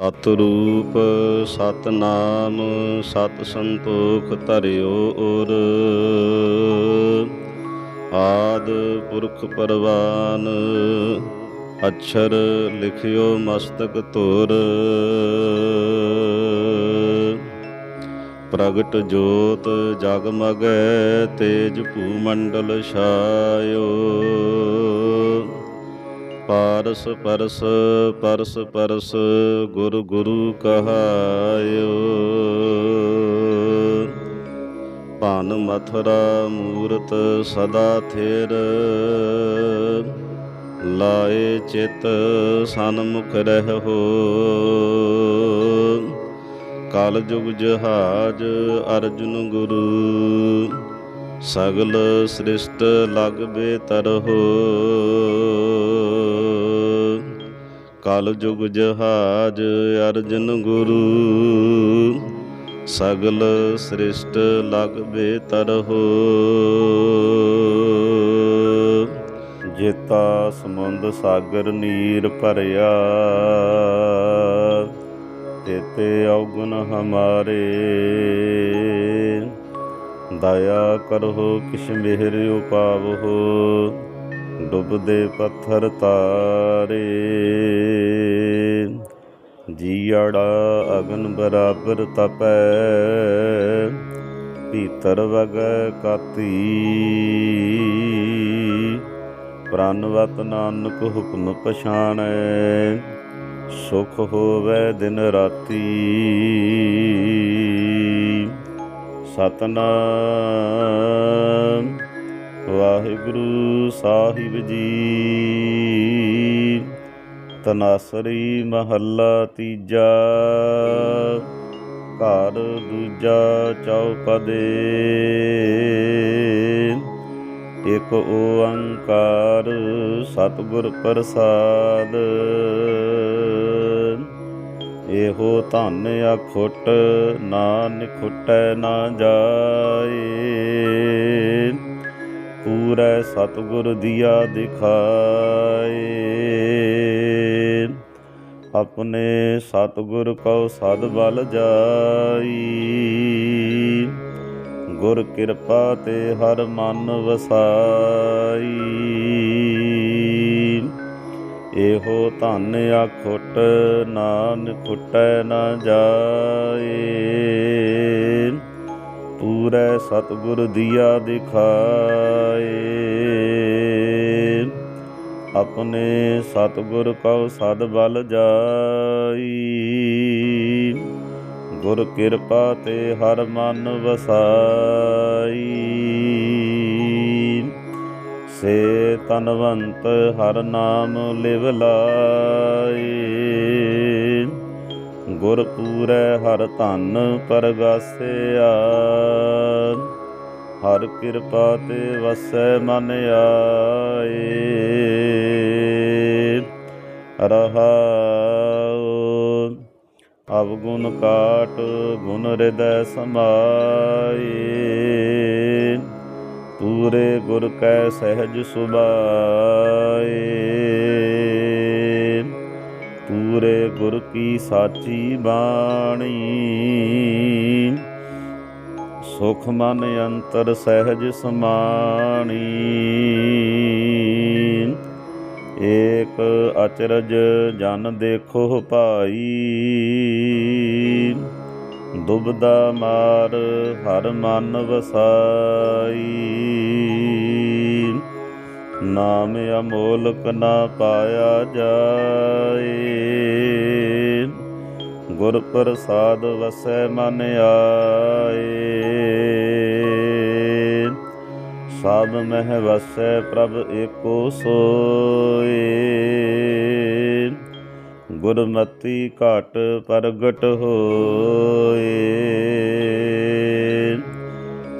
ਸਤਿਰੂਪ ਸਤਨਾਮ, ਸਤ ਸੰਤੋਖ ਧਰਿਓ ਉਰ। ਆਦ ਪੁਰਖ ਪਰਵਾਨ, ਅਛਰ ਲਿਖਿਓ ਮਸਤਕ ਧੁਰ। ਪ੍ਰਗਟ ਜੋਤ ਜਗਮਗੈ ਤੇਜ ਭੂਮੰਡਲ ਛਾਇਓ। ਪਾਰਸ ਪਰਸ ਪਰਸ ਪਰਸ, ਗੁਰ ਗੁਰੂ ਕਹਾਇਓ। ਭਾਨ ਮਥੁਰਾ ਮੂਰਤ ਸਦਾ ਥਿਰ, ਲਾਏ ਚਿਤ ਸਨਮੁਖ ਰਹਿਓ ਕਲ ਜੁਗ ਜਹਾਜ ਅਰਜੁਨ ਗੁਰੂ, ਸਗਲ ਸ੍ਰਿਸ਼ਟ ਲਗ ਬੇਤਰਹੁ ਕਲ ਜੁਗ ਜਹਾਜ ਅਰਜਨ ਗੁਰੂ। ਸਗਲ ਸ੍ਰਿਸ਼ਟ ਲਗ ਬੇਤਰਹੁ ਜੇਤਾ ਸਮੁੰਦ ਸਾਗਰ ਨੀਰ ਭਰਿਆ। ਤੇਤੇ ਔਗੁਣ ਹਮਾਰੇ। ਦਇਆ ਕਰੋ ਕਿਛ ਮਿਹਰ ਉਪਾਵੋ ਡੁੱਬਦੇ ਪੱਥਰ ਤਾਰੇ। ਜੀੜਾ ਅਗਨ ਬਰਾਬਰ ਤਪੈ, ਭੀਤਰ ਵਗੈ ਕਾਤੀ। ਪ੍ਰਨਵਤ ਨਾਨਕ ਹੁਕਮ ਪਛਾਣੈ, ਸੁਖ ਹੋਵੇ ਦਿਨ ਰਾਤੀ। ਸਤਨਾਮ। ਵਾਹਿਗੁਰੂ ਸਾਹਿਬ ਜੀ। ਤਨਾਸਰੀ ਮਹੱਲਾ ਤੀਜਾ, ਘਰ ਦੂਜਾ ਚੌਪਦੇ। ਇਕ ਓੰਕਾਰ ਸਤਿਗੁਰ ਪ੍ਰਸਾਦ। ਇਹੋ ਧਨ ਅਖੁੱਟ ਨਾਨਕ ਖੁੱਟੈ ਨਾ ਜਾਏ। ਪੂਰੈ ਸਤਿਗੁਰ ਦੀਆ ਦਿਖਾਏ। ਆਪਣੇ ਸਤਿਗੁਰ ਕਉ ਸਦ ਬਲ ਜਾਈ। ਗੁਰ ਕਿਰਪਾ ਤੇ ਹਰ ਮਨ ਵਸਾਈ। ਇਹੋ ਧਨ ਆਖੁੱਟ ਨਾਨਕ ਖੁੱਟੈ ਨਾ ਜਾਏ। ਪੂਰੈ ਸਤਿਗੁਰ ਦੀਆ ਦਿਖਾਏ। ਆਪਣੇ ਸਤਿਗੁਰ ਕਉ ਸਦ ਬਲ ਜਾਈ। ਗੁਰ ਕਿਰਪਾ ਤੇ ਹਰ ਮਨ ਵਸਾਈ। ਸੇ ਤਨਵੰਤ ਹਰ ਨਾਮ ਲਿਵ ਲਾਏ। ਗੁਰ ਪੂਰੈ ਹਰ ਧਨ ਪਰਗਾਸਿਆ। ਹਰ ਕਿਰਪਾ ਤੇ ਵਸੈ ਮਨ ਆਏ। ਰਹਾਉ, ਅਵਗੁਣ ਕਾਟ ਗੁਣ ਹਿਰਦੈ ਸਮਾਏ। ਪੂਰੇ ਗੁਰ ਕੈ ਸਹਿਜ ਸੁਭਾਏ। ਪੂਰੇ ਗੁਰ ਕੀ ਸਾਚੀ ਬਾਣੀ। ਸੁਖ ਮਨ ਅੰਤਰ ਸਹਿਜ ਸਮਾਣੀ। ਏਕ ਅਚਰਜ ਜਨ ਦੇਖੋ ਭਾਈ। ਦੁਬਦਾ ਮਾਰ ਹਰ ਮਨ ਵਸਾਈ। ਨਾਮ ਅਮੋਲਕ ਨਾ ਪਾਇਆ ਜਾਏ। ਗੁਰ ਪ੍ਰਸਾਦ ਵਸੈ ਮਨ ਆਏ। ਸਭ ਮਹਿ ਵਸੈ ਪ੍ਰਭ ਏਕੋ ਸੋਏ। ਗੁਰਮਤੀ ਘਟ ਪ੍ਰਗਟ ਹੋਏ।